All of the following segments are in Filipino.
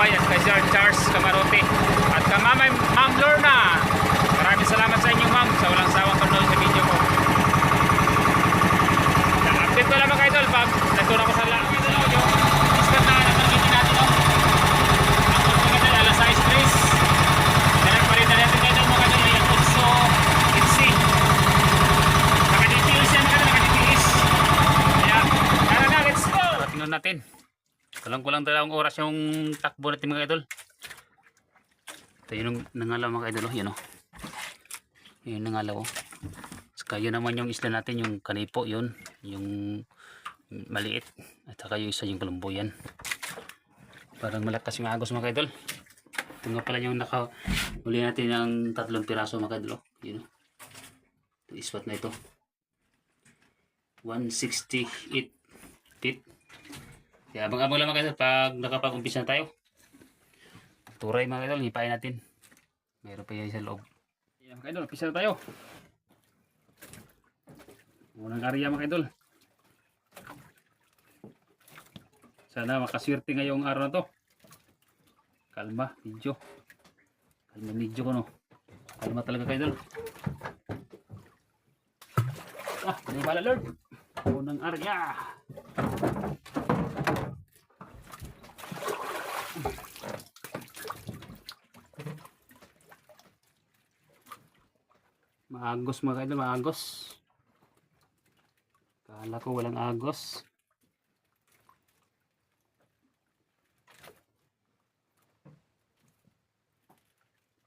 Yan sa Dubai at kay Sir Charles Camarote. At kay Ma'am Lorna. Maraming salamat sa inyo, ma'am, sa walang sawang panonood sa video ko. Update ko lang mga idol, pag nagturo ko sa lahat. Natin. No? Ang mga idol, alas 6 please. Kaya pa rin na natin idol mga idol, yung Utso Itsi. Nakaditilis yan mga idol, nakaditilis. Kaya, tara na, let's go! Tingnan natin. Kulang-kulang dalawang oras yung takbo natin mga idol. Ito yun ang nangalaw mga idol. oh, Yun o. Yun ang nangalaw. oh. Saka yun naman yung isla natin, yung kanipo yun. Yung maliit. At saka yung isa yung kalumbuyan. Parang malakas yung agos mga idol. Ito nga pala yung naka huli natin ng tatlong piraso mga idol. oh. Yun o. Ito ispat na ito. 168 feet. Kaya abang-abang lang mga pag nakapag-umpisa na tayo. Turay mga idol, hipain natin. Meron pa yan sa loob. Yan mga idol, umpisa na tayo. Unang area mga idol. Sana makaswerte ngayong araw na to. Kalma, medyo. Kalma medyo ko no. Kalma talaga kayo idol. Ah, panibala Lord. Unang area. Maagos mga idol, maagos. Kala ko walang agos.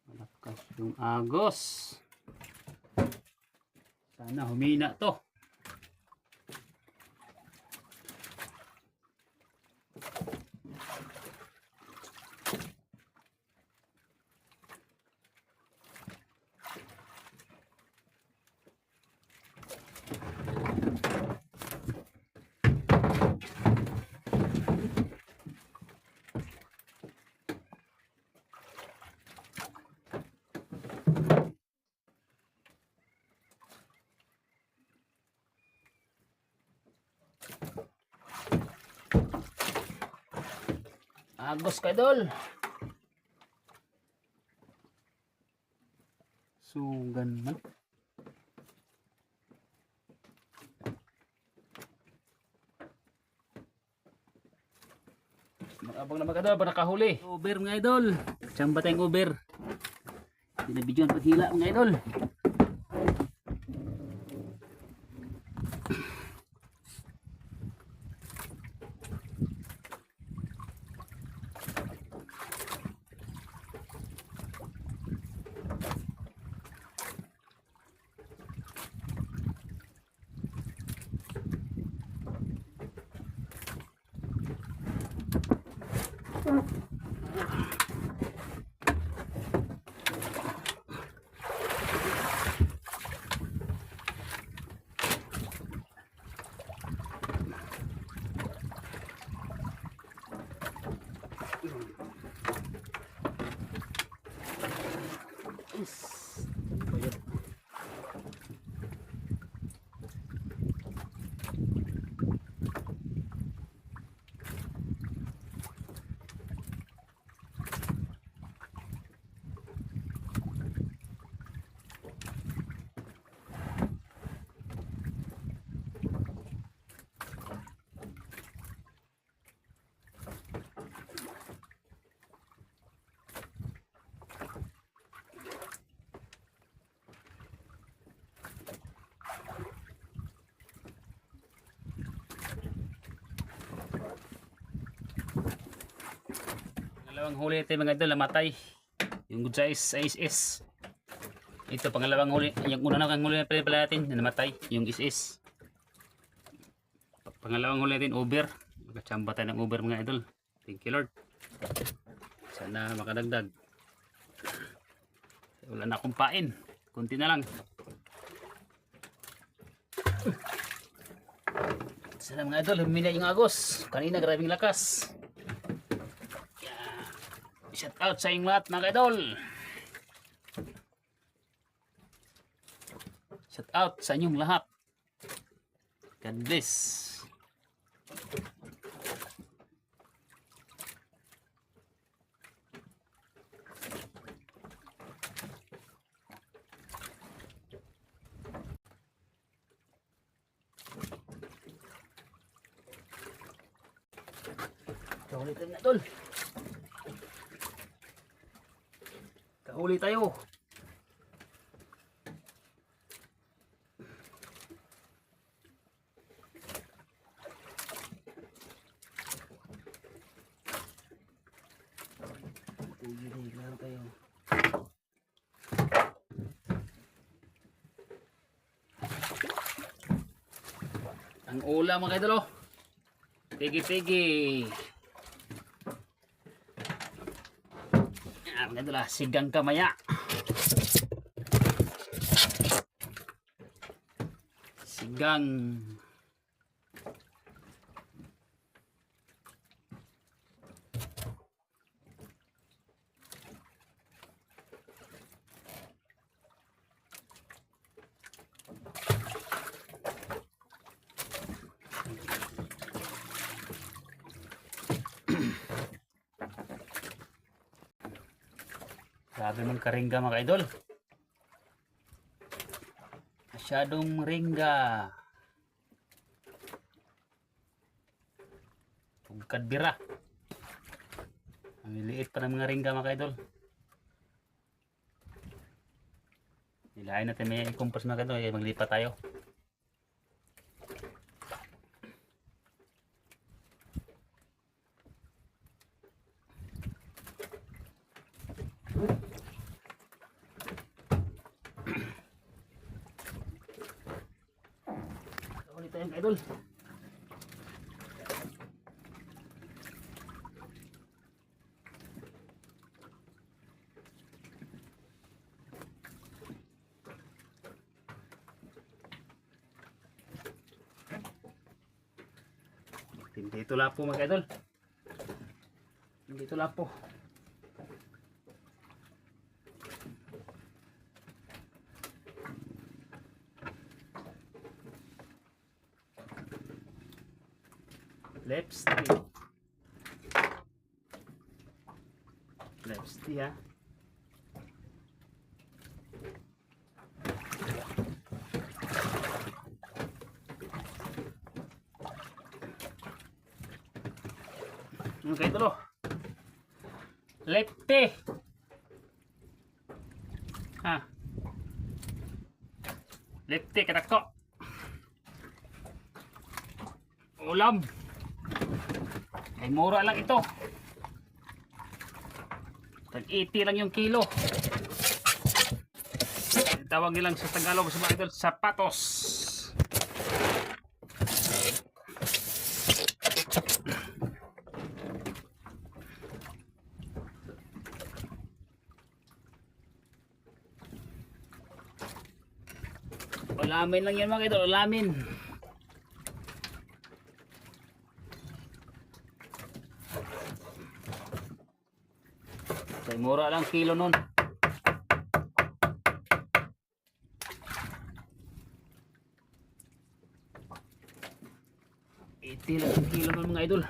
Malakas yung agos. Sana humina to. Agos ka dol. Sugan man. Abang na magkadol pa nakahuli. Uber mga idol. Tsamba tayong Uber. Binabidyoan paghila mga idol. Pangalawang huli ito mga idol, namatay. Yung good size, size S. Ito, pangalawang huli. Yung una na huli na pala natin, na namatay. Yung SS. Pangalawang huli natin, Uber. Magkachamba tayo ng Uber mga idol. Thank you Lord. Sana makadagdag. Wala na akong pain. Kunti na lang. Sana mga idol, humina yung agos. Kanina grabing lakas. Shout out sa inyong lahat mga idol. Shout out sa inyong lahat. God bless. Kahuli tayo na tol. Kahuli tayo. Lang tayo. Ang ulam mga idol oh. Tigi-tigi. Ah, mga idol ah, sigang kamaya. Sigang. Grabe mong karingga mga idol. Masyadong ringga. Pugkad bira. Ang liliit pa ng mga ringga mga idol. Nilain natin may ikumpas mga idol. Maglipat tayo. Idol. Dito lang po mga idol. Dito lang po. Yung kayo tulo. Lefty. Ha. Lefty katako. Ulam. Ay mura lang ito. Tag 80 lang yung kilo. Tawag nilang sa Tagalog sa mga idol, sapatos. Ulamin lang yan mga idol, ulamin. Kay mura lang kilo nun. Iti lang ang kilo nun mga idol.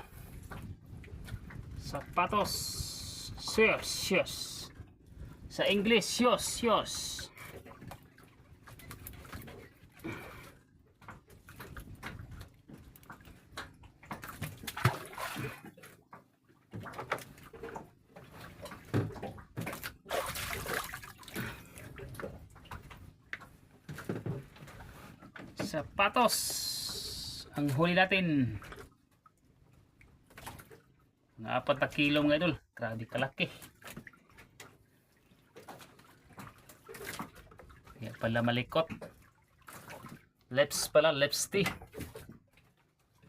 Sapatos. Shoes, shoes. Sa English, shoes, shoes. Sapatos. Ang huli natin. Mga apat na kilo mga idol. Grabe kalaki. Kaya pala malikot. Leps pala, lepsti.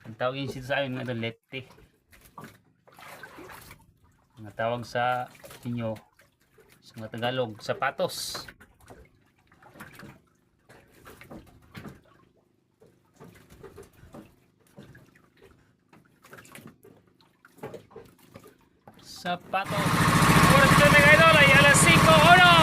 Ang tawag yun sa amin mga idol, lepti. Ang tawag sa inyo sa mga Tagalog, sapatos. Sapatos. Oras na mga idol ay alas 5.1.